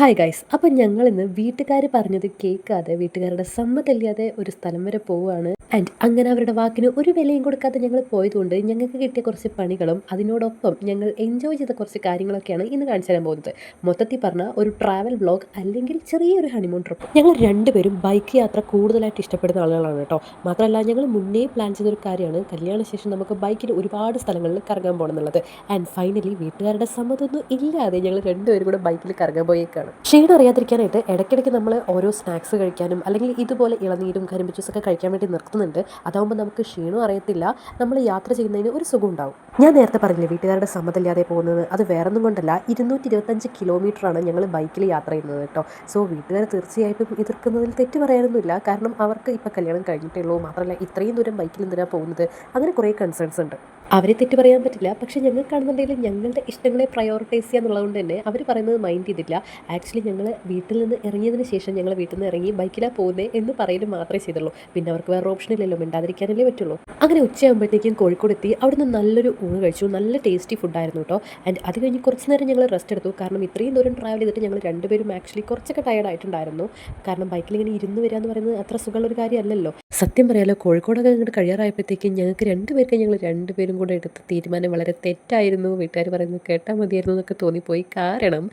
Hi guys അപ്പം ഞങ്ങൾ ഇന്ന് വീട്ടുകാർ പറഞ്ഞത് കേൾക്കാതെ വീട്ടുകാരുടെ സമ്മതമില്ലാതെ ഒരു സ്ഥലം വരെ പോവുകയാണ്. ആൻഡ് അങ്ങനെ അവരുടെ വാക്കിന് ഒരു വിലയും കൊടുക്കാതെ ഞങ്ങൾ പോയതുകൊണ്ട് ഞങ്ങൾക്ക് കിട്ടിയ കുറച്ച് പണികളും അതിനോടൊപ്പം ഞങ്ങൾ എൻജോയ് ചെയ്ത കുറച്ച് കാര്യങ്ങളൊക്കെയാണ് ഇന്ന് കാണിച്ചു തരാൻ പോകുന്നത്. മൊത്തത്തിൽ പറഞ്ഞാൽ ഒരു ട്രാവൽ ബ്ലോഗ് അല്ലെങ്കിൽ ചെറിയൊരു ഹണിമൂൺ ട്രിപ്പ് ഞങ്ങൾ രണ്ടുപേരും ബൈക്ക് യാത്ര കൂടുതലായിട്ട് ഇഷ്ടപ്പെടുന്ന ആളുകളാണ് കേട്ടോ. മാത്രമല്ല ഞങ്ങൾ മുന്നേ പ്ലാൻ ചെയ്തൊരു കാര്യമാണ്. കല്യാണ ശേഷം നമുക്ക് ബൈക്കിൽ ഒരുപാട് സ്ഥലങ്ങളിൽ കറങ്ങാൻ പോകണം എന്നുള്ളത് ആൻഡ് ഫൈനലി വീട്ടുകാരുടെ സമ്മതമൊന്നും ഇല്ലാതെ ഞങ്ങൾ രണ്ടുപേരും കൂടെ ബൈക്കിൽ കറങ്ങാൻ പോയേക്കാണ്. ക്ഷീണം അറിയാതിരിക്കാനായിട്ട് ഇടയ്ക്കിടയ്ക്ക് നമ്മൾ ഓരോ സ്നാക്സ് കഴിക്കാനും അല്ലെങ്കിൽ ഇതുപോലെ ഇളനീരും കരിമ്പ് ജ്യൂസൊക്കെ കഴിക്കാൻ വേണ്ടി നിർത്തുന്നുണ്ട് അതാകുമ്പോൾ നമുക്ക് ക്ഷീണം അറിയത്തില്ല. നമ്മൾ യാത്ര ചെയ്യുന്നതിന് ഒരു സുഖം ഉണ്ടാവും. ഞാൻ നേരത്തെ പറഞ്ഞില്ലേ വീട്ടുകാരുടെ സമ്മതമില്ലാതെ പോകുന്നത്. അത് വേറൊന്നും കൊണ്ടല്ല. ഇരുന്നൂറ്റി ഇരുപത്തഞ്ച് കിലോമീറ്ററാണ് ഞങ്ങൾ ബൈക്കിൽ യാത്ര ചെയ്യുന്നത് കേട്ടോ. സോ വീട്ടുകാർ തീർച്ചയായിട്ടും എതിർക്കുന്നതിൽ തെറ്റ് പറയാനൊന്നുമില്ല. കാരണം അവർക്ക് ഇപ്പോൾ കല്യാണം കഴിഞ്ഞിട്ടേ ഉള്ളൂ മാത്രമല്ല ഇത്രയും ദൂരം ബൈക്കിൽ എന്തിനാണ് പോകുന്നത്? അങ്ങനെ കുറേ കൺസേൺസ് ഉണ്ട്. അവരെ തെറ്റ് പറയാൻ പറ്റില്ല. പക്ഷേ ഞങ്ങൾക്കാണെന്നുണ്ടെങ്കിൽ ഞങ്ങളുടെ ഇഷ്ടങ്ങളെ പ്രയോറിറ്റൈസ് ചെയ്യുക എന്നുള്ളതുകൊണ്ട് തന്നെ അവർ പറയുന്നത് മൈൻഡ് ചെയ്തില്ല ആക്ച്വലി ഞങ്ങൾ വീട്ടിൽ നിന്ന് ഇറങ്ങിയതിന് ശേഷം ഞങ്ങൾ വീട്ടിൽ നിന്ന് ഇറങ്ങി ബൈക്കിലാണ് പോകുന്നത് എന്ന് പറയലും മാത്രമേ ചെയ്തുള്ളൂ. പിന്നെ അവർക്ക് വേറെ ഓപ്ഷൻ ഇല്ലല്ലോ. മിണ്ടാതിരിക്കാനല്ലേ പറ്റുള്ളൂ. അങ്ങനെ ഉച്ചയാകുമ്പോഴത്തേക്കും കോഴിക്കോട് എത്തി അവിടുന്ന് നല്ലൊരു ഊണ് കഴിച്ചു. നല്ല ടേസ്റ്റി ഫുഡായിരുന്നു കേട്ടോ ആൻഡ് അത് കഴിഞ്ഞ് കുറച്ച് നേരം ഞങ്ങൾ റെസ്റ്റ് എടുത്തു. കാരണം ഇത്രയും ദൂരം ട്രാവൽ ചെയ്തിട്ട് ഞങ്ങൾ രണ്ടുപേരും ആക്ച്വലി കുറച്ചൊക്കെ ടയർഡ് ആയിട്ടുണ്ടായിരുന്നു. കാരണം ബൈക്കിൽ ഇങ്ങനെ ഇരുന്ന് വരിക എന്ന് പറയുന്നത് അത്ര സുഖമുള്ളൊരു കാര്യമല്ലല്ലോ. സത്യം പറയാലോ കോഴിക്കോടൊക്കെ ഇങ്ങോട്ട് കഴിയാറായപ്പോഴത്തേക്കും ഞങ്ങൾക്ക് രണ്ടുപേർക്ക് ഞങ്ങൾ രണ്ടുപേരും കൂടെ എടുത്ത തീരുമാനം വളരെ തെറ്റായിരുന്നു. വീട്ടുകാർ പറയുന്നത് കേട്ടാൽ മതിയായിരുന്നു എന്നൊക്കെ തോന്നിപ്പോയി. കാരണം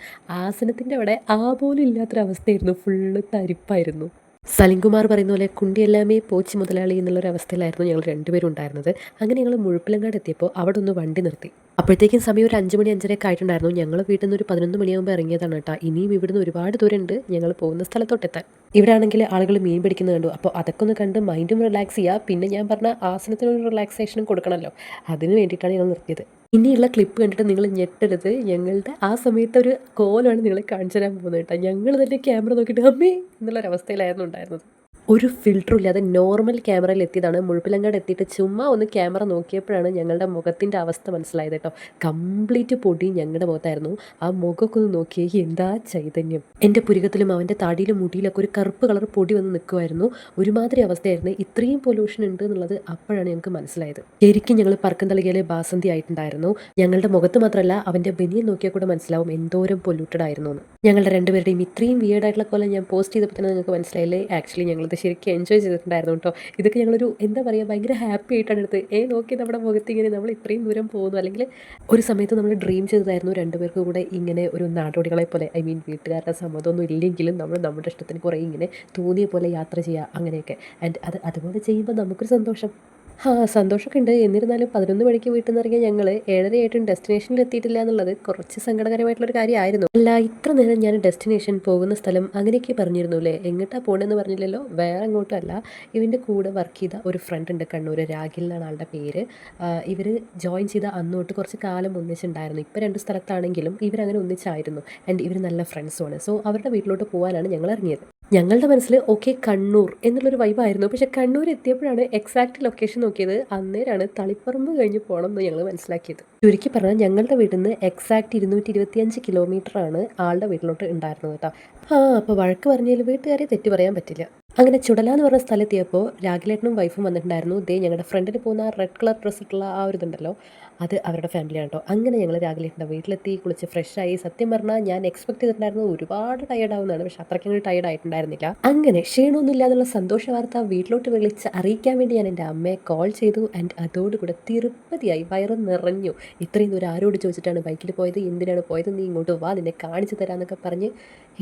ആസനത്തിന്റെ അവിടെ ആ പോലും ഇല്ലാത്തൊരവസ്ഥയായിരുന്നു ഫുള്ള് തരിപ്പായിരുന്നു. സലിംകുമാർ പറയുന്ന പോലെ കുണ്ടിയെല്ലാമേ പോച്ചി മുതലാളി എന്നുള്ളൊരു അവസ്ഥയിലായിരുന്നു ഞങ്ങൾ രണ്ടുപേരും ഉണ്ടായിരുന്നത്. അങ്ങനെ ഞങ്ങൾ മുഴുപ്പിലങ്ങാട് എത്തിയപ്പോൾ അവിടെ ഒന്ന് വണ്ടി നിർത്തി. അപ്പോഴത്തേക്കും സമയം ഒരു അഞ്ച് മണി അഞ്ചരയൊക്കെ ആയിട്ടുണ്ടായിരുന്നു. ഞങ്ങൾ വീട്ടിൽ നിന്ന് ഒരു പതിനൊന്ന് മണിയാകുമ്പോൾ ഇറങ്ങിയതാണ് കേട്ടോ. ഇനിയും ഇവിടുന്ന് ഒരുപാട് ദൂരമുണ്ട് ഞങ്ങൾ പോകുന്ന സ്ഥലത്തോട്ടെത്താൻ. ഇവിടെ ആണെങ്കിൽ ആളുകൾ മീൻ പിടിക്കുന്നത് കണ്ടു. അപ്പോൾ അതൊക്കെ ഒന്ന് കണ്ട് മൈൻഡും റിലാക്സ് ചെയ്യുക പിന്നെ ഞാൻ പറഞ്ഞ ആസനത്തിനൊരു റിലാക്സേഷനും കൊടുക്കണമല്ലോ. അതിന് വേണ്ടിയിട്ടാണ് ഞങ്ങൾ നിർത്തിയത്. ഇനിയുള്ള ക്ലിപ്പ് കണ്ടിട്ട് നിങ്ങൾ ഞെട്ടരുത്. ഞങ്ങളുടെ ആ സമയത്ത് ഒരു കോലാണ് നിങ്ങളെ കാണിച്ചു തരാൻ പോകുന്നത് കേട്ടോ. ഞങ്ങൾ തന്നെ ക്യാമറ നോക്കിയിട്ട് അമ്മേ എന്നുള്ളൊരവസ്ഥയിലായിരുന്നു ഉണ്ടായിരുന്നത്. ഒരു ഫിൽറ്ററും ഇല്ലാതെ നോർമൽ ക്യാമറയിൽ എത്തിയതാണ്. മുഴുപ്പിലങ്ങാട് എത്തിയിട്ട് ചുമ്മാ ഒന്ന് ക്യാമറ നോക്കിയപ്പോഴാണ് ഞങ്ങളുടെ മുഖത്തിന്റെ അവസ്ഥ മനസ്സിലായത് കേട്ടോ. കംപ്ലീറ്റ് പൊടി ഞങ്ങളുടെ മുഖത്തായിരുന്നു. ആ മുഖമൊക്കെ ഒന്ന് നോക്കിയേ എന്താ ചൈതന്യം? എന്റെ പുരുകത്തിലും അവന്റെ താടിയിലും മുടിയിലൊക്കെ ഒരു കറുപ്പ് കളർ പൊടി വന്ന് നിൽക്കുമായിരുന്നു ഒരുമാതിരി അവസ്ഥയായിരുന്നു. ഇത്രയും പൊല്യൂഷൻ ഉണ്ട് എന്നുള്ളത് അപ്പോഴാണ് ഞങ്ങൾക്ക് മനസ്സിലായത്. ശരിക്കും ഞങ്ങൾ പറക്കം തളികയിലെ ബാസന്തി ആയിട്ടുണ്ടായിരുന്നു. ഞങ്ങളുടെ മുഖത്ത് മാത്രമല്ല അവന്റെ ബനിയൻ നോക്കിയാൽ കൂടെ മനസ്സിലാവും എന്തോരം പൊല്യൂട്ടഡ് ആയിരുന്നു എന്ന്. ഞങ്ങളുടെ രണ്ടുപേരുടെയും ഇത്രയും വിയേഡായിട്ടുള്ള പോലെ ഞാൻ പോസ്റ്റ് ചെയ്തപ്പോൾ തന്നെ നിങ്ങൾക്ക് മനസ്സിലായില്ലേ? ആക്ച്വലി ഞങ്ങളിത് ശരിക്കും എൻജോയ് ചെയ്തിട്ടുണ്ടായിരുന്നു കേട്ടോ. ഇതൊക്കെ ഞങ്ങളൊരു എന്താ പറയുക ഭയങ്കര ഹാപ്പി ആയിട്ടാണ് എടുത്ത് ഏ നോക്കി നമ്മുടെ മുഖത്ത് ഇങ്ങനെ നമ്മൾ ഇത്രയും ദൂരം പോകുന്നു. അല്ലെങ്കിൽ ഒരു സമയത്ത് നമ്മൾ ഡ്രീം ചെയ്തതായിരുന്നു രണ്ടുപേർക്കും കൂടെ ഇങ്ങനെ ഒരു നാടോടികളെ പോലെ. ഐ മീൻ വീട്ടുകാരുടെ സമ്മതമൊന്നും ഇല്ലെങ്കിലും നമ്മൾ നമ്മുടെ ഇഷ്ടത്തിന് കുറേ ഇങ്ങനെ തോന്നിയ പോലെ യാത്ര ചെയ്യുക അങ്ങനെയൊക്കെ. ആൻഡ് അത് അതുപോലെ ചെയ്യുമ്പോൾ നമുക്കൊരു സന്തോഷം. ആ സന്തോഷമൊക്കെ ഉണ്ട് എന്നിരുന്നാലും പതിനൊന്ന് മണിക്ക് വീട്ടിൽ നിന്ന് ഇറങ്ങിയ ഞങ്ങൾ ഏഴരയായിട്ടും ഡെസ്റ്റിനേഷനിൽ എത്തിയിട്ടില്ല എന്നുള്ളത് കുറച്ച് സങ്കടകരമായിട്ടുള്ളൊരു കാര്യമായിരുന്നു. അല്ല ഇത്ര നേരം ഞാൻ ഡെസ്റ്റിനേഷൻ പോകുന്ന സ്ഥലം അങ്ങനെയൊക്കെ പറഞ്ഞിരുന്നു അല്ലേ എങ്ങോട്ടാ പോകണമെന്ന് പറഞ്ഞില്ലല്ലോ? വേറെ അങ്ങോട്ടും അല്ല ഇവന്റെ കൂടെ വർക്ക് ചെയ്ത ഒരു ഫ്രണ്ട് ഉണ്ട് കണ്ണൂർ രാഗിൽ എന്നാണ് ആളുടെ പേര്. ഇവർ ജോയിൻ ചെയ്ത അന്നോട്ട് കുറച്ച് കാലം ഒന്നിച്ചുണ്ടായിരുന്നു. ഇപ്പോൾ രണ്ട് സ്ഥലത്താണെങ്കിലും ഇവരങ്ങനെ ഒന്നിച്ചായിരുന്നു. ആൻഡ് ഇവർ നല്ല ഫ്രണ്ട്സുമാണ് സോ അവരുടെ വീട്ടിലോട്ട് പോകാനാണ് ഞങ്ങൾ ഇറങ്ങിയത് ഞങ്ങളുടെ മനസ്സിൽ ഓക്കെ കണ്ണൂർ എന്നുള്ളൊരു വൈബായിരുന്നു പക്ഷേ കണ്ണൂർ എത്തിയപ്പോഴാണ് എക്സാക്ട് ലൊക്കേഷൻ നോക്കിയത് അന്നേരമാണ് തളിപ്പറമ്പ് കഴിഞ്ഞ് പോകണം എന്ന് ഞങ്ങൾ മനസ്സിലാക്കിയത്. ചുരുക്കി പറഞ്ഞാൽ ഞങ്ങളുടെ വീട്ടിൽ നിന്ന് എക്സാക്ട് ഇരുന്നൂറ്റി ഇരുപത്തിയഞ്ച് കിലോമീറ്റർ ആണ് ആളുടെ വീട്ടിലോട്ട് ഉണ്ടായിരുന്നത് കേട്ടോ. ആ അപ്പോൾ വഴക്ക് പറഞ്ഞാൽ വീട്ടുകാരെ തെറ്റ് പറയാൻ പറ്റില്ല. അങ്ങനെ ചുടല എന്ന് പറഞ്ഞ സ്ഥലത്തെത്തിയപ്പോൾ രാഗിലേട്ടനും വൈഫും വന്നിട്ടുണ്ടായിരുന്നു. ദേ ഞങ്ങളുടെ ഫ്രണ്ടിൽ പോകുന്ന റെഡ് കളർ ഡ്രസ്സ് ഇട്ടുള്ള ആ ഒരു ഇതുണ്ടല്ലോ അത് അവരുടെ ഫാമിലിയാണ് കേട്ടോ. അങ്ങനെ ഞങ്ങൾ രാഗിലേട്ടന്റെ വീട്ടിലെത്തി കുളിച്ച് ഫ്രഷായി സത്യം പറഞ്ഞാൽ ഞാൻ എക്സ്പെക്ട് ചെയ്തിട്ടുണ്ടായിരുന്നു ഒരുപാട് ടയേർഡ് ആവുന്നതാണ്. പക്ഷെ അത്രയ്ക്കും ടയർഡ് ആയിട്ടുണ്ടായിരുന്നില്ല. അങ്ങനെ ക്ഷീണമൊന്നുമില്ല എന്നുള്ള സന്തോഷ വാർത്ത വീട്ടിലോട്ട് വിളിച്ച് അറിയിക്കാൻ വേണ്ടി ഞാൻ എന്റെ അമ്മയെ കോൾ ചെയ്തു. ആൻഡ് അതോടുകൂടെ തിരുപ്പതിയായി വയറ് നിറഞ്ഞു. ഇത്രയും ദൂരം ആരോട് ചോദിച്ചിട്ടാണ് ബൈക്കിൽ പോയത്? എന്തിനാണ് പോയത് നീ ഇങ്ങോട്ട് വാ നിന്നെ കാണിച്ചു തരാമെന്നൊക്കെ പറഞ്ഞ്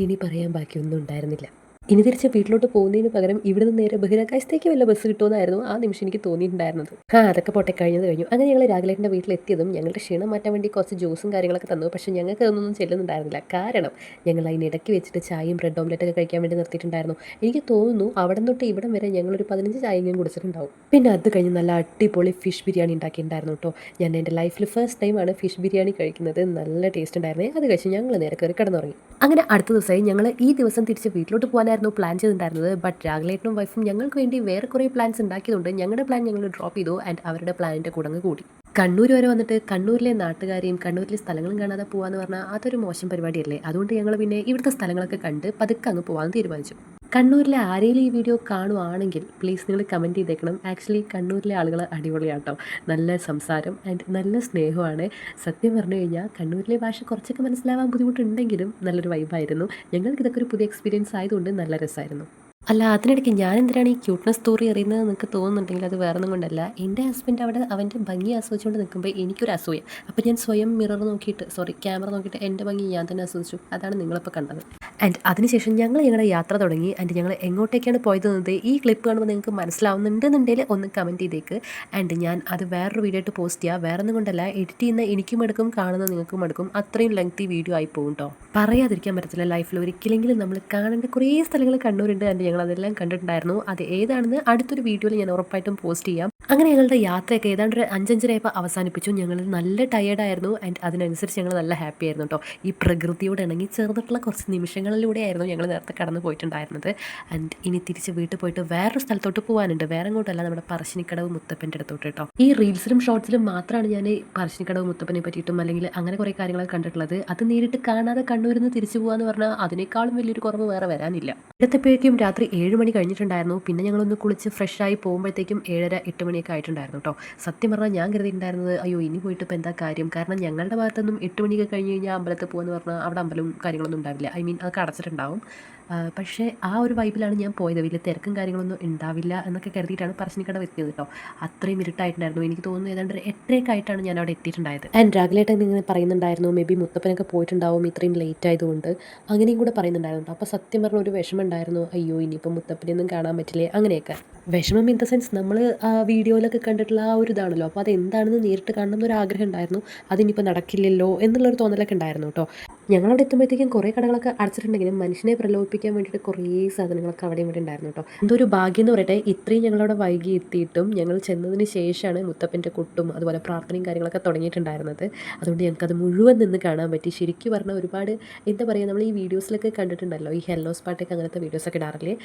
ഇനി പറയാൻ ബാക്കിയൊന്നും ഉണ്ടായിരുന്നില്ല. ഇനി തിരിച്ച് വീട്ടിലോട്ട് പോകുന്നതിന് പകരം ഇവിടെ നിന്ന് നേരെ ബഹിരാകാശത്തേക്ക് വല്ല ബസ് കിട്ടുമെന്നായിരുന്നു ആ നിമിഷം എനിക്ക് തോന്നിയിട്ടുണ്ടായിരുന്നത്. ആ അതൊക്കെ പോട്ടെ കഴിഞ്ഞത് കഴിഞ്ഞു. അങ്ങനെ ഞങ്ങൾ രാഗലേട്ടന്റെ വീട്ടിലെത്തിയതും ഞങ്ങളുടെ ക്ഷീണം മാറ്റാൻ വേണ്ടി കുറച്ച് ജ്യൂസും കാര്യങ്ങളൊക്കെ തന്നു. പക്ഷേ ഞങ്ങൾക്ക് അതൊന്നും ചെല്ലുന്നുണ്ടായിരുന്നില്ല. കാരണം ഞങ്ങൾ അതിനിടയ്ക്ക് വെച്ചിട്ട് ചായയും ബ്രെഡ് ഓംലെറ്റ് ഒക്കെ കഴിക്കാൻ വേണ്ടി നിർത്തിയിട്ടുണ്ടായിരുന്നു. എനിക്ക് തോന്നുന്നു അവിടെ തൊട്ട് ഇവിടം വരെ ഞങ്ങളൊരു പതിനഞ്ച് ചായയും കുടിച്ചിട്ടുണ്ടാവും. പിന്നെ അത് കഴിഞ്ഞ് നല്ല അടിപൊളി ഫിഷ് ബിരിയാണി ഉണ്ടാക്കിയിട്ടുണ്ടായിരുന്നു കേട്ടോ. ഞാൻ എന്റെ ലൈഫിൽ ഫസ്റ്റ് ടൈമാണ് ഫിഷ് ബിരിയാണി കഴിക്കുന്നത്. നല്ല ടേസ്റ്റ് ഉണ്ടായിരുന്നേ. അത് കഴിച്ച് ഞങ്ങൾ നേരെ കയറി കിടന്നുറങ്ങി. അങ്ങനെ അടുത്ത ദിവസമായി ഞങ്ങൾ ഈ ദിവസം തിരിച്ച് വീട്ടിലോട്ട് പോകാനായിരുന്നു പ്ലാൻ ചെയ്തിട്ടുണ്ടായിരുന്നത്. ബട്ട് രാഗലേട്ടനും വൈഫും ഞങ്ങൾക്ക് വേണ്ടി വേറെ കുറേ പ്ലാൻസ് ഉണ്ടാക്കിയതുകൊണ്ട് ഞങ്ങളുടെ പ്ലാൻ ഞങ്ങൾ ഡ്രോപ്പ് ചെയ്തു ആൻഡ് അവരുടെ പ്ലാനിന്റെ കൂടങ്ങ് കൂടി. കണ്ണൂർ വരെ വന്നിട്ട് കണ്ണൂരിലെ നാട്ടുകാരെയും കണ്ണൂരിലെ സ്ഥലങ്ങളും കാണാതെ പോകാമെന്ന് പറഞ്ഞാൽ അതൊരു മോശം പരിപാടിയല്ലേ? അതുകൊണ്ട് ഞങ്ങൾ പിന്നെ ഇവിടുത്തെ സ്ഥലങ്ങളൊക്കെ കണ്ട് പതുക്കെ അങ്ങ് പോകാൻ തീരുമാനിച്ചു. കണ്ണൂരിലെ ആരെങ്കിലും ഈ വീഡിയോ കാണുവാണെങ്കിൽ പ്ലീസ് നിങ്ങൾ കമന്റ് ചെയ്തേക്കണം. ആക്ച്വലി കണ്ണൂരിലെ ആളുകൾ അടിപൊളിയാട്ടോ. നല്ല സംസാരം ആൻഡ് നല്ല സ്നേഹമാണ് സത്യം പറഞ്ഞു കഴിഞ്ഞാൽ കണ്ണൂരിലെ ഭാഷ കുറച്ചൊക്കെ മനസ്സിലാവാൻ ബുദ്ധിമുട്ടുണ്ടെങ്കിലും നല്ലൊരു വൈബായിരുന്നു ഞങ്ങൾക്ക് ഇതൊക്കെ ഒരു പുതിയ എക്സ്പീരിയൻസ് ആയതുകൊണ്ട് നല്ല രസമായിരുന്നു അല്ല അതിനിടയ്ക്ക് ഞാൻ എന്തിനാണ് ഈ ക്യൂട്ട്നെസ് സ്റ്റോറി അറിയുന്നത് നിങ്ങൾക്ക് തോന്നുന്നുണ്ടെങ്കിൽ അത് വേറെ ഒന്നും കൊണ്ടല്ല. എന്റെ ഹസ്ബൻഡ് അവിടെ അവന്റെ ഭംഗി ആസ്വദിച്ചുകൊണ്ട് നിൽക്കുമ്പോൾ എനിക്കൊരു അസൂയ. അപ്പോൾ ഞാൻ സ്വയം മിറർ നോക്കിയിട്ട് സോറി ക്യാമറ നോക്കിയിട്ട് എന്റെ ഭംഗി ഞാൻ തന്നെ ആസ്വദിച്ചു. അതാണ് നിങ്ങളിപ്പോൾ കണ്ടത്. ആൻഡ് അതിനുശേഷം ഞങ്ങൾ ഞങ്ങളുടെ യാത്ര തുടങ്ങി. ആൻഡ് ഞങ്ങൾ എങ്ങോട്ടേക്കാണ് പോയത് എന്നത് ഈ ക്ലിപ്പ് കാണുമ്പോൾ നിങ്ങൾക്ക് മനസ്സിലാവുന്നുണ്ടെന്നുണ്ടെങ്കിൽ ഒന്ന് കമന്റ് ചെയ്തേക്ക്. ആൻഡ് ഞാൻ അത് വേറൊരു വീഡിയോ ആയിട്ട് പോസ്റ്റ് ചെയ്യാം. വേറെ ഒന്നും കൊണ്ടല്ല എഡിറ്റ് ചെയ്യുന്ന എനിക്കും എടുക്കും കാണുന്ന നിങ്ങൾക്കും എടുക്കും. അത്രയും ലെങ്തി വീഡിയോ ആയി പോകും കേട്ടോ പറയാതിരിക്കാൻ പറ്റത്തില്ല ലൈഫിൽ ഒരിക്കലെങ്കിലും നമ്മൾ കാണേണ്ട കുറേ സ്ഥലങ്ങൾ കണ്ണൂരുണ്ട്. ആൻഡ് ഞങ്ങൾ അതെല്ലാം കണ്ടിട്ടുണ്ടായിരുന്നു. അത് ഏതാണെന്ന് അടുത്തൊരു വീഡിയോയിൽ ഞാൻ ഉറപ്പായിട്ടും പോസ്റ്റ് ചെയ്യാം. അങ്ങനെ ഞങ്ങളുടെ യാത്രയൊക്കെ ഏതാണ്ട് ഒരു അഞ്ചഞ്ചരയപ്പോൾ അവസാനിപ്പിച്ചു. ഞങ്ങൾ നല്ല ടയേർഡായിരുന്നു ആൻഡ് അതിനനുസരിച്ച് ഞങ്ങൾ നല്ല ഹാപ്പി ആയിരുന്നു കേട്ടോ ഈ പ്രകൃതിയോട് ഇണങ്ങി ചേർന്നിട്ടുള്ള കുറച്ച് നിമിഷങ്ങളിലൂടെയായിരുന്നു ഞങ്ങൾ നേരത്തെ കടന്നു പോയിട്ടുണ്ടായിരുന്നത്. ആൻഡ് ഇനി തിരിച്ച് വീട്ടിൽ പോയിട്ട് വേറൊരു സ്ഥലത്തോട്ട് പോകാനുണ്ട് വേറെ അങ്ങോട്ടല്ല നമ്മുടെ പറശ്ശിനിക്കടവ് മുത്തപ്പന്റെ അടുത്തോട്ട് കേട്ടോ. ഈ റീൽസിലും ഷോർട്സിലും മാത്രമാണ് ഞാൻ പറശ്ശിനിക്കടവ് മുത്തപ്പനെ പറ്റിയിട്ടും അല്ലെങ്കിൽ അങ്ങനെ കുറേ കാര്യങ്ങളൊക്കെ കണ്ടിട്ടുള്ളത്. അത് നേരിട്ട് കാണാതെ കണ്ണൂരിൽ നിന്ന് തിരിച്ചു പോകാന്ന് പറഞ്ഞാൽ അതിനേക്കാളും വലിയൊരു കുറവ് വേറെ വരാനില്ല. എടുത്തപ്പോഴേക്കും രാത്രി ഏഴ് മണി കഴിഞ്ഞിട്ടുണ്ടായിരുന്നു. പിന്നെ ഞങ്ങളൊന്ന് കുളിച്ച് ഫ്രഷ് ആയി പോകുമ്പോഴത്തേക്കും ഏഴര എട്ട് മണിയൊക്കെ ആയിട്ടുണ്ടായിരുന്നു കേട്ടോ. സത്യം പറഞ്ഞാൽ ഞാൻ കരുതിയിട്ടുണ്ടായിരുന്നത് അയ്യോ ഇനി പോയിട്ട് ഇപ്പോൾ എന്താ കാര്യം? കാരണം ഞങ്ങളുടെ ഭാഗത്തൊന്നും എട്ട് മണിയൊക്കെ കഴിഞ്ഞ് കഴിഞ്ഞാൽ അമ്പലത്തിൽ പോകുമെന്ന് പറഞ്ഞാൽ അവിടെ അമ്പലവും കാര്യങ്ങളൊന്നും ഉണ്ടാവില്ല. ഐ മീൻ അതൊക്കെ അടച്ചിട്ടുണ്ടാവും ആ, പക്ഷേ ആ ഒരു വൈബിലാണ് ഞാൻ പോയത്. വലിയ തിരക്കും കാര്യങ്ങളൊന്നും ഉണ്ടാവില്ല എന്നൊക്കെ കരുതിയിട്ടാണ് പറശ്ശിനിക്കട എത്തിയത് കേട്ടോ. അത്രയും ഇരുട്ടായിട്ടുണ്ടായിരുന്നു. എനിക്ക് തോന്നുന്നു ഏതാണ്ട് ഒരു എട്ടരയൊക്കെ ആയിട്ടാണ് ഞാൻ അവിടെ എത്തിയിട്ടുണ്ടായത്. ആൻഡ് രാഗിലേട്ടൻ ഇങ്ങനെ പറയുന്നുണ്ടായിരുന്നു മേ ബി മുത്തപ്പനൊക്കെ പോയിട്ടുണ്ടാവും ഇത്രയും ലേറ്റ് ആയതുകൊണ്ട്. അങ്ങനെയും കൂടെ പറയുന്നുണ്ടായിരുന്നു അപ്പോൾ സത്യം പറഞ്ഞ ഒരു വിഷമം ഉണ്ടായിരുന്നു അയ്യോ ഇനിയിപ്പോൾ മുത്തപ്പനെയൊന്നും കാണാൻ പറ്റില്ലേ? അങ്ങനെയൊക്കെ. വിഷമം ഇൻ ദ സെൻസ് നമ്മൾ ആ വീഡിയോയിലൊക്കെ കണ്ടിട്ടുള്ള ആ ഒരു ഇതാണല്ലോ. അപ്പോൾ അത് എന്താണെന്ന് നേരിട്ട് കാണണം എന്നൊരു ആഗ്രഹം ഉണ്ടായിരുന്നു. അതിനിപ്പോൾ നടക്കില്ലല്ലോ എന്നുള്ളൊരു തോന്നലൊക്കെ ഉണ്ടായിരുന്നു കേട്ടോ. ഞങ്ങളവിടെ എത്തുമ്പോഴത്തേക്കും കുറേ കടകളൊക്കെ അടച്ചിട്ടുണ്ടെങ്കിലും മനുഷ്യനെ പ്രലോഭിപ്പിക്കാൻ വേണ്ടിയിട്ട് കുറേ സാധനങ്ങളൊക്കെ അവിടെ ഇവിടെ ഉണ്ടായിരുന്നു കേട്ടോ. എന്തൊരു ഭാഗ്യം എന്ന് പറയട്ടെ ഇത്രയും ഞങ്ങളവിടെ വൈകി എത്തിയിട്ടും ഞങ്ങൾ ചെന്നതിന് ശേഷമാണ് മുത്തപ്പന്റെ കൊട്ടും അതുപോലെ പ്രാർത്ഥനയും കാര്യങ്ങളൊക്കെ തുടങ്ങിയിട്ടുണ്ടായിരുന്നത്. അതുകൊണ്ട് ഞങ്ങൾക്കത് മുഴുവൻ നിന്ന് കാണാൻ പറ്റി. ശരിക്കും പറഞ്ഞാൽ ഒരുപാട് എന്താ പറയുക നമ്മൾ ഈ വീഡിയോസിലൊക്കെ കണ്ടിട്ടുണ്ടല്ലോ ഈ ഹെല്ലോസ് പാട്ടൊക്കെ അങ്ങനത്തെ വീഡിയോസൊക്കെ ഇടാറില്ലേ?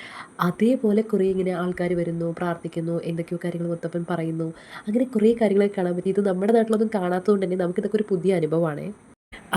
അതേപോലെ കുറേ ഇങ്ങനെ ആൾക്കാർ വരുന്നു പ്രാർത്ഥിക്കുന്നു എന്തൊക്കെയോ കാര്യങ്ങൾ മുത്തപ്പൻ പറയുന്നു. അങ്ങനെ കുറേ കാര്യങ്ങളൊക്കെ കാണാൻ പറ്റി. ഇത് നമ്മുടെ നാട്ടിലൊന്നും കാണാത്തതുകൊണ്ട് തന്നെ നമുക്കിതൊക്കെ ഒരു പുതിയ അനുഭവമാണ്.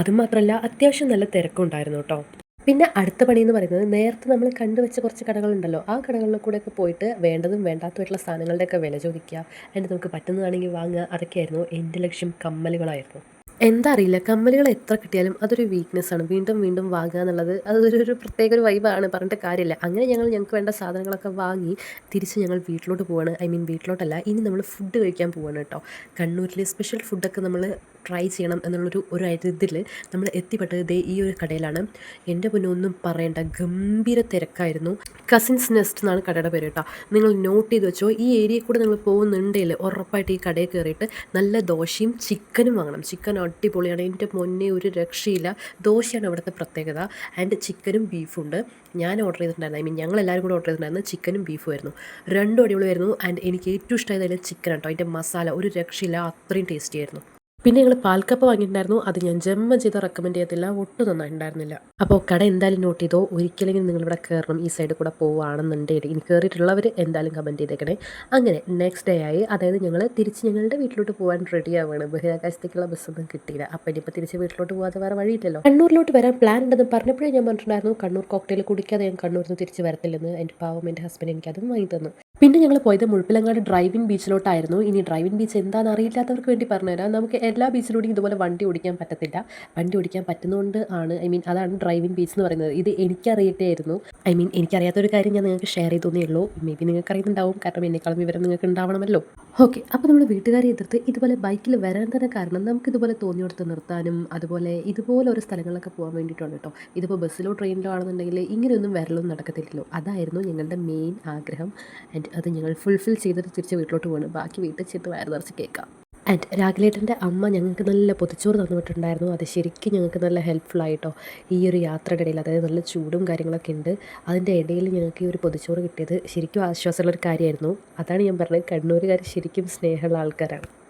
അതുമാത്രമല്ല അത്യാവശ്യം നല്ല തിരക്കുണ്ടായിരുന്നു കേട്ടോ. പിന്നെ അടുത്ത പണി എന്ന് പറയുന്നത് നേരത്തെ നമ്മൾ കണ്ടുവച്ച കുറച്ച് കടകളുണ്ടല്ലോ. ആ കടകളിൽ കൂടെയൊക്കെ പോയിട്ട് വേണ്ടതും വേണ്ടാത്തതായിട്ടുള്ള സാധനങ്ങളുടെയൊക്കെ വില ചോദിക്കുക. എന്നിട്ട് നമുക്ക് പറ്റുന്നതാണെങ്കിൽ വാങ്ങുക. അതൊക്കെയായിരുന്നു എന്റെ ലക്ഷ്യം. കമ്മലുകളായിരുന്നു. എന്താ അറിയില്ല. കമ്മലുകൾ എത്ര കിട്ടിയാലും അതൊരു വീക്ക്നെസ് ആണ്. വീണ്ടും വീണ്ടും വാങ്ങുക എന്നുള്ളത് അതൊരു ഒരു പ്രത്യേക ഒരു വൈബാണ് പറഞ്ഞിട്ട് കാര്യമില്ല. അങ്ങനെ ഞങ്ങൾ ഞങ്ങൾക്ക് വേണ്ട സാധനങ്ങളൊക്കെ വാങ്ങി തിരിച്ച് ഞങ്ങൾ വീട്ടിലോട്ട് പോവാണ്. ഐ മീൻ വീട്ടിലോട്ടല്ല. ഇനി നമ്മൾ ഫുഡ് കഴിക്കാൻ പോവാണ് കേട്ടോ. കണ്ണൂരിലെ സ്പെഷ്യൽ ഫുഡൊക്കെ നമ്മൾ ട്രൈ ചെയ്യണം എന്നുള്ളൊരു ഒരു ഇതിൽ നമ്മൾ എത്തിപ്പെട്ടത് ദേ ഈ ഒരു കടയിലാണ്. എന്റെ മുന്നേ ഒന്നും പറയേണ്ട. ഗംഭീര തിരക്കായിരുന്നു. കസിൻസ് നെസ്റ്റ് എന്നാണ് കടയുടെ പേര് കേട്ടോ. നിങ്ങൾ നോട്ട് ചെയ്ത് വെച്ചോ ഈ ഏരിയയിൽ കൂടെ നിങ്ങൾ പോകുന്നുണ്ടെങ്കിൽ ഉറപ്പായിട്ട് ഈ കടയിൽ കയറിയിട്ട് നല്ല ദോശയും ചിക്കനും വാങ്ങണം. ചിക്കൻ അടിപൊളിയാണ്. എന്റെ മുന്നേ ഒരു രക്ഷയില്ല. ദോശയാണ് ഇവിടുത്തെ പ്രത്യേകത. ആൻഡ് ചിക്കനും ബീഫും ഉണ്ട്. ഞാൻ ഓർഡർ ചെയ്തിട്ടുണ്ടായിരുന്നു. ഐ മീൻ ഞങ്ങൾ എല്ലാവരും കൂടെ ഓർഡർ ചെയ്തിട്ടുണ്ടായിരുന്നു. ചിക്കനും ബീഫും ആയിരുന്നു. രണ്ടും അടിപൊളിയായിരുന്നു. ആൻഡ് എനിക്ക് ഏറ്റവും ഇഷ്ടമായത് ചിക്കൻ കേട്ടോ. അതിന്റെ മസാല ഒരു രക്ഷയില്ല. അത്രയും ടേസ്റ്റി ആയിരുന്നു. പിന്നെ ഞങ്ങൾ പാൽക്കപ്പ വാങ്ങിയിട്ടുണ്ടായിരുന്നു. അത് ഞാൻ ജമ്മ ചെയ്ത് റെക്കമെൻഡ് ചെയ്യത്തില്ല. ഒട്ടും നന്നായിട്ടുണ്ടായിരുന്നില്ല. അപ്പോൾ കട എന്തായാലും നോട്ട് ചെയ്തോ. ഒരിക്കലെങ്കിലും നിങ്ങളിവിടെ കയറണം ഈ സൈഡിൽ കൂടെ പോവുകയാണെന്നുണ്ടെങ്കിൽ ഇനി കയറിയിട്ടുള്ളവർ എന്തായാലും കമന്റ് ചെയ്തേക്കണേ. അങ്ങനെ നെക്സ്റ്റ് ഡേ ആയി. അതായത് ഞങ്ങൾ തിരിച്ച് ഞങ്ങളുടെ വീട്ടിലോട്ട് പോകാൻ റെഡി ആവുകയാണ്. ബഹിരാകാശത്തേക്കുള്ള ബസ്സൊന്നും കിട്ടിയില്ല. അപ്പോൾ ഇനിയിപ്പോൾ തിരിച്ച് വീട്ടിലോട്ട് പോകാതെ വേറെ വഴിയില്ലല്ലോ. കണ്ണൂരിലോട്ട് വരാൻ പ്ലാൻ ഉണ്ടെന്ന് പറഞ്ഞപ്പോഴേ ഞാൻ പറഞ്ഞിട്ടുണ്ടായിരുന്നു. കണ്ണൂർ കോക്ടെയിൽ കുടിക്കാതെ ഞാൻ കണ്ണൂരിൽ നിന്ന് തിരിച്ച് വരത്തില്ലെന്ന് എന്റെ പാവം എന്റെ ഹസ്ബൻഡ് എനിക്ക് വാങ്ങി തന്നു. പിന്നെ ഞങ്ങൾ പോയത് മുഴപ്പിലങ്ങാട് ഡ്രൈവിംഗ് ബീച്ചിലോട്ടായിരുന്നു ഇനി ഡ്രൈവിംഗ് ബീച്ച് എന്താണെന്ന് അറിയില്ലാത്തവർക്ക് വേണ്ടി പറഞ്ഞുതരാം. നമുക്ക് എല്ലാ ബീച്ചിലൂടെയും ഇതുപോലെ വണ്ടി ഓടിക്കാൻ പറ്റത്തില്ല. വണ്ടി ഓടിക്കാൻ പറ്റുന്നതുകൊണ്ട് ആണ്. ഐ മീൻ അതാണ് ഡ്രൈവിംഗ് ബീച്ച് എന്ന് പറയുന്നത്. ഇത് എനിക്കറിയട്ടായിരുന്നു ഐ മീൻ എനിക്കറിയാത്തൊരു കാര്യം ഞാൻ നിങ്ങൾക്ക് ഷെയർ ചെയ്തോന്നേ ഉള്ളൂ. മേ ബി നിങ്ങൾക്ക് അറിയുന്നുണ്ടാവും. കാരണം എന്നെക്കാളും വിവരം നിങ്ങൾക്ക് ഉണ്ടാവണമല്ലോ. ഓക്കെ. അപ്പോൾ നമ്മൾ വീട്ടുകാരെ എതിർത്ത് ഇതുപോലെ ബൈക്കിൽ വരാൻ തന്നെ കാരണം നമുക്ക് ഇതുപോലെ തോന്നിയെടുത്ത് നിർത്താനും അതുപോലെ ഇതുപോലെ ഒരു സ്ഥലങ്ങളിലൊക്കെ പോകാൻ വേണ്ടിയിട്ടാണ് കേട്ടോ ഇതിപ്പോൾ ബസ്സിലോ ട്രെയിനിലോ ആണെന്നുണ്ടെങ്കിൽ ഇങ്ങനെയൊന്നും വരലൊന്നും നടക്കത്തില്ലല്ലോ. അതായിരുന്നു ഞങ്ങളുടെ മെയിൻ ആഗ്രഹം. ആൻഡ് അത് ഞങ്ങൾ ഫുൾഫിൽ ചെയ്തിട്ട് തിരിച്ച് വീട്ടിലോട്ട് പോകണം ബാക്കി വീട്ടിൽ ചെന്ന് വയർ നിറച്ച് കേൾക്കാം. ആൻഡ് രാഗിലേട്ടന്റെ അമ്മ ഞങ്ങൾക്ക് നല്ല പൊതിച്ചോറ് തന്നിട്ടുണ്ടായിരുന്നു. അത് ശരിക്കും ഞങ്ങൾക്ക് നല്ല ഹെൽപ്ഫുള്ളായിട്ടോ ഈ ഒരു യാത്രയുടെ ഇടയിൽ അതായത് നല്ല ചൂടും കാര്യങ്ങളൊക്കെ ഉണ്ട്. അതിന്റെ ഇടയിൽ ഞങ്ങൾക്ക് ഈ ഒരു പൊതിച്ചോറ് കിട്ടിയത് ശരിക്കും ആശ്വാസമുള്ളൊരു കാര്യമായിരുന്നു. അതാണ് ഞാൻ പറഞ്ഞത്. കണ്ണൂരുകാർ ശരിക്കും സ്നേഹമുള്ള ആൾക്കാരാണ്.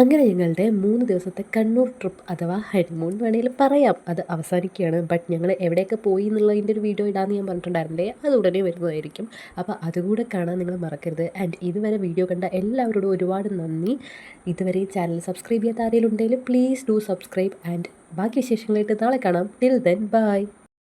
അങ്ങനെ ഞങ്ങളുടെ മൂന്ന് ദിവസത്തെ കണ്ണൂർ ട്രിപ്പ് അഥവാ ഹണിമൂൺ വേണമെങ്കിൽ പറയാം. അത് അവസാനിക്കുകയാണ്. ബട്ട് ഞങ്ങൾ എവിടെയൊക്കെ പോയി എന്നുള്ളതിന്റെ ഒരു വീഡിയോ ഇടാമെന്ന് ഞാൻ പറഞ്ഞിട്ടുണ്ടായിരുന്നില്ലേ? അത് ഉടനെ വരുന്നതായിരിക്കും. അപ്പോൾ അതുകൂടെ കാണാൻ നിങ്ങൾ മറക്കരുത്. ആൻഡ് ഇതുവരെ വീഡിയോ കണ്ട എല്ലാവരോടും ഒരുപാട് നന്ദി. ഇതുവരെ ചാനൽ സബ്സ്ക്രൈബ് ചെയ്യാത്ത ആരെങ്കിലും ഉണ്ടെങ്കിൽ പ്ലീസ് ഡു സബ്സ്ക്രൈബ് ആൻഡ് ബാക്കി വിശേഷങ്ങളായിട്ട് നാളെ കാണാം. Till then bye